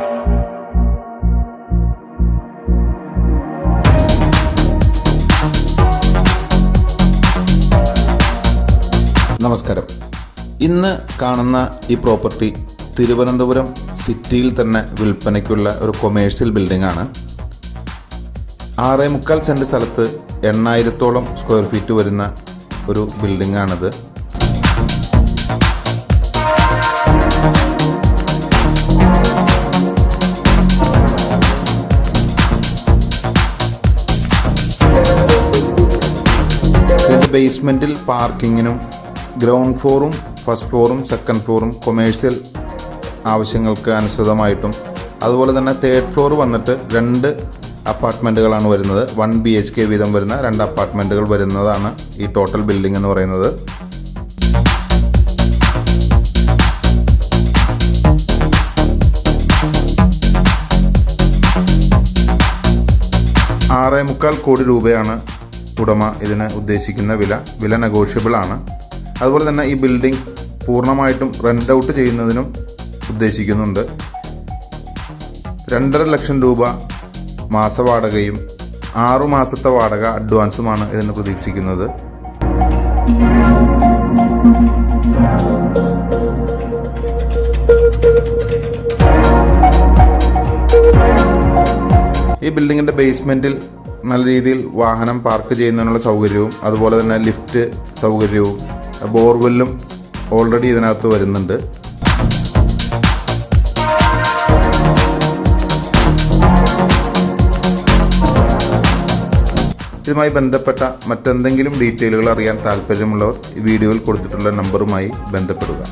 നമസ്കാരം. ഇന്ന് കാണുന്ന ഈ പ്രോപ്പർട്ടി തിരുവനന്തപുരം സിറ്റിയിൽ തന്നെ വിൽപ്പനയ്ക്കുള്ള ഒരു കൊമേഴ്സ്യൽ ബിൽഡിംഗ് ആണ്. ആറേ മുക്കാൽ സെന്റ് സ്ഥലത്ത് എണ്ണായിരത്തോളം സ്ക്വയർ ഫീറ്റ് വരുന്ന ഒരു ബിൽഡിംഗ് ആണിത്. ബേസ്മെന്റിൽ പാർക്കിങ്ങിനും ഗ്രൗണ്ട് ഫ്ലോറും ഫസ്റ്റ് ഫ്ലോറും സെക്കൻഡ് ഫ്ലോറും കൊമേഴ്സ്യൽ ആവശ്യങ്ങൾക്ക് അനുസൃതമായിട്ടും. അതുപോലെ തന്നെ തേർഡ് ഫ്ലോർ വന്നിട്ട് രണ്ട് അപ്പാർട്ട്മെന്റുകളാണ് വരുന്നത്. വൺ ബി എച്ച് കെ വീതം വരുന്ന രണ്ട് അപ്പാർട്ട്മെന്റുകൾ വരുന്നതാണ് ഈ ടോട്ടൽ ബിൽഡിംഗ് എന്ന് പറയുന്നത്. ആറേ മുക്കാൽ കോടി രൂപയാണ് ഉടമ ഇതിന് ഉദ്ദേശിക്കുന്ന വില വില നെഗോഷ്യബിൾ ആണ്. അതുപോലെ തന്നെ ഈ ബിൽഡിംഗ് പൂർണമായിട്ടും റെന്റ് ഔട്ട് ചെയ്യുന്നതിനും ഉദ്ദേശിക്കുന്നുണ്ട്. രണ്ടര ലക്ഷം രൂപ മാസവാടകയും ആറു മാസത്തെ വാടക അഡ്വാൻസുമാണ് ഇതിന് പ്രതീക്ഷിക്കുന്നത്. ഈ ബിൽഡിങ്ങിന്റെ ബേസ്മെന്റിൽ നല്ല രീതിയിൽ വാഹനം പാർക്ക് ചെയ്യുന്നതിനുള്ള സൗകര്യവും അതുപോലെ തന്നെ ലിഫ്റ്റ് സൗകര്യവും ബോർവെല്ലും ഓൾറെഡി ഇതിനകത്ത് വരുന്നുണ്ട്. ഇതുമായി ബന്ധപ്പെട്ട മറ്റെന്തെങ്കിലും ഡീറ്റെയിലുകൾ അറിയാൻ താല്പര്യമുള്ളവർ വീഡിയോയിൽ കൊടുത്തിട്ടുള്ള നമ്പറുമായി ബന്ധപ്പെടുക.